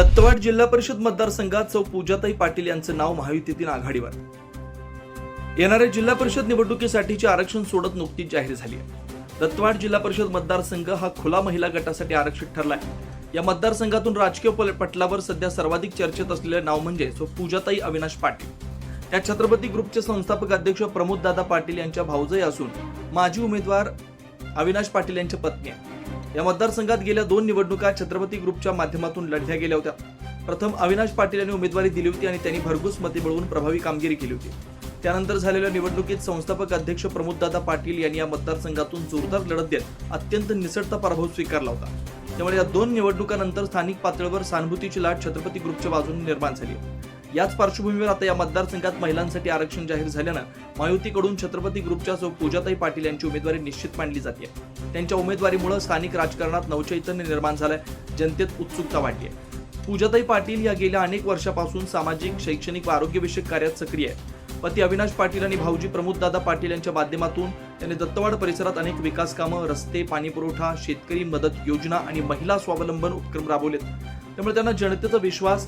दत्तवाड जिल्हा परिषद मतदारसंघात सौ पूजाताई पाटील यांचं नाव महायुतीतील आघाडीवर. येणाऱ्या जिल्हा परिषद निवडणुकीसाठीचे आरक्षण सोडत नुकतीच जाहीर झाली आहे. दत्तवाड जिल्हा परिषद मतदारसंघ हा खुला महिला गटासाठी आरक्षित ठरलाय या मतदारसंघातून राजकीय पटलावर सध्या सर्वाधिक चर्चेत असलेलं नाव म्हणजे सो पूजाताई अविनाश पाटील. त्या छत्रपती ग्रुपचे संस्थापक अध्यक्ष प्रमोद दादा पाटील यांच्या भावजय असून माजी उमेदवार अविनाश पाटील यांच्या पत्नी आहे या मतदारसंघात गेल्या दोन निवडणुका छत्रपती ग्रुपच्या माध्यमातून लढल्या गेल्या होत्या. प्रथम अविनाश पाटील यांनी उमेदवारी दिली होती आणि त्यांनी भरघूस मते मिळवून प्रभावी कामगिरी केली होती. त्यानंतर झालेल्या निवडणुकीत संस्थापक अध्यक्ष प्रमोददादा पाटील यांनी या मतदारसंघातून जोरदार लढत देत अत्यंत निसटता पराभव स्वीकारला होता. त्यामुळे या दोन निवडणुकांनंतर स्थानिक पातळीवर सहानुभूतीची लाट छत्रपती ग्रुपच्या बाजूने निर्माण झाली याच पार्श्वभूमीवर आता या मतदारसंघात महिलांसाठी आरक्षण जाहीर झाल्यानं मायुतीकडून छत्रपती ग्रुपच्या सौ पूजाताई पाटील यांची उमेदवारी निश्चित मानली जाते. त्यांच्या उमेदवारीमुळे स्थानिक राजकारणात नवचैतन्य निर्माण झालंय जनतेत उत्सुकता वाढली आहे. पूजाताई पाटील या गेल्या अनेक वर्षापासून सामाजिक शैक्षणिक व आरोग्यविषयक कार्यात सक्रिय आहे पती अविनाश पाटील आणि भाऊजी प्रमोददादा पाटील यांच्या माध्यमातून त्यांनी दत्तवाड परिसरात अनेक विकास कामं रस्ते पाणीपुरवठा शेतकरी मदत योजना आणि महिला स्वावलंबन उपक्रम राबवलेत. त्यामुळे त्यांना जनतेचा विश्वास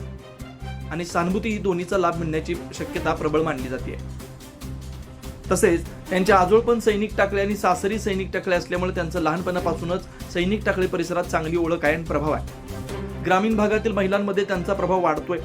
आणि सहानुभूती ही दोन्हीचा लाभ मिळण्याची शक्यता प्रबळ मानली जाते. तसेच त्यांच्या आजोळपण सैनिक टाकले आणि सासरी सैनिक टाकले असल्यामुळे त्यांचं लहानपणापासूनच सैनिक टाकळे परिसरात चांगली ओळख आहे आणि प्रभाव आहे. ग्रामीण भागातील महिलांमध्ये त्यांचा प्रभाव वाढतोय.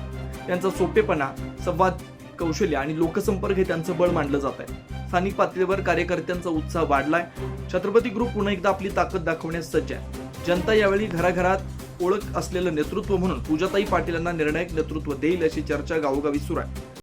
त्यांचा सोपेपणा संवाद कौशल्य आणि लोकसंपर्क हे त्यांचं बळ मानलं जात आहे. स्थानिक पातळीवर कार्यकर्त्यांचा उत्साह वाढलाय. छत्रपती ग्रुप पुन्हा एकदा आपली ताकद दाखवण्यास सज्ज आहे. जनता यावेळी घराघरात ओळख असलेलं नेतृत्व म्हणून पूजाताई पाटील यांना निर्णायक नेतृत्व देईल अशी चर्चा गावोगावी सुरू आहे.